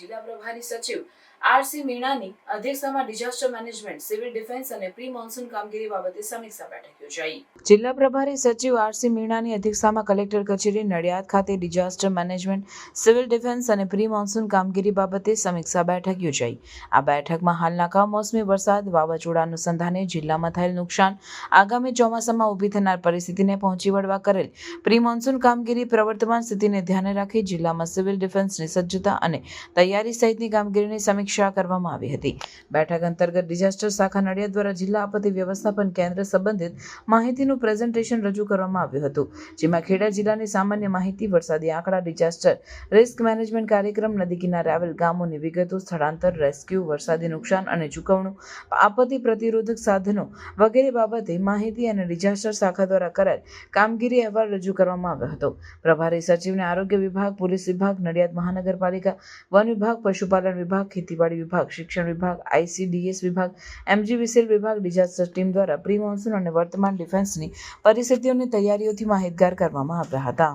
જિલ્લા પ્રભારી સચિવ આરસી મીણાની અધ્યક્ષતામાં ડિઝાસ્ટર મેનેજમેન્ટ, સિવિલ ડિફેન્સ અને પ્રી મોન્સૂન કામગીરી બાબતે સમીક્ષા બેઠક યોજાઈ. જિલ્લા પ્રભારી સચિવ આરસી મીણાની અધ્યક્ષતામાં કલેક્ટર કચેરી નડિયાદ ખાતે ડિઝાસ્ટર મેનેજમેન્ટ, સિવિલ ડિફેન્સ અને પ્રી મોન્સૂન કામગીરી બાબતે સમીક્ષા બેઠક યોજાઈ. આ બેઠકમાં હાલના કમોસમી વરસાદ વાવાઝોડા અનુસંધાને જિલ્લામાં થયેલ નુકસાન આગામી ચોમાસામાં ઊભી થનાર પરિસ્થિતિને પહોંચી વળવા કરેલ પ્રી મોન્સૂન કામગીરી પ્રવર્તમાન સ્થિતિને ધ્યાને રાખી જિલ્લામાં સિવિલ ડિફેન્સની સજ્જતા અને તૈયારી સહિતની કામગીરીની સમીક્ષા કરવામાં આવી હતી. બેઠક અંતર્ગત ડિઝાસ્ટર શાખા નડિયાદ દ્વારા જિલ્લા આપત્તિ વ્યવસ્થાપન કેન્દ્ર સંબંધિત માહિતીનું પ્રેઝન્ટેશન રજૂ કરવામાં આવ્યું હતું. જેમાં ખેડા જિલ્લાની સામાન્ય માહિતી, વરસાદી આંકડા, ડિઝાસ્ટર રિસ્ક મેનેજમેન્ટ કાર્યક્રમ, નદી કિનારે આવેલ ગામોની વિગતો, સ્થળાંતર, રેસ્ક્યુ, વરસાદી નુકસાન અને ચૂકવણું, આપત્તિ પ્રતિરોધક સાધનો વગેરે બાબતે માહિતી અને ડિઝાસ્ટર શાખા દ્વારા કરાયેલ કામગીરી અહેવાલ રજૂ કરવામાં આવ્યો હતો. પ્રભારી સચિવને આરોગ્ય વિભાગ, પોલીસ વિભાગ, નડિયાદ મહાનગરપાલિકા, વન વિભાગ, પશુપાલન વિભાગ ખેતીવાડી વિભાગ, શિક્ષણ વિભાગ આઈસીડીએસ વિભાગ એમજીવીસીએલ વિભાગ, ડિઝાસ્ટર ટીમ દ્વારા પ્રી મોન્સૂન અને વર્તમાન ડિફેન્સની પરિસ્થિતિઓની તૈયારીઓથી માહિતગાર કરવામાં આવ્યા હતા.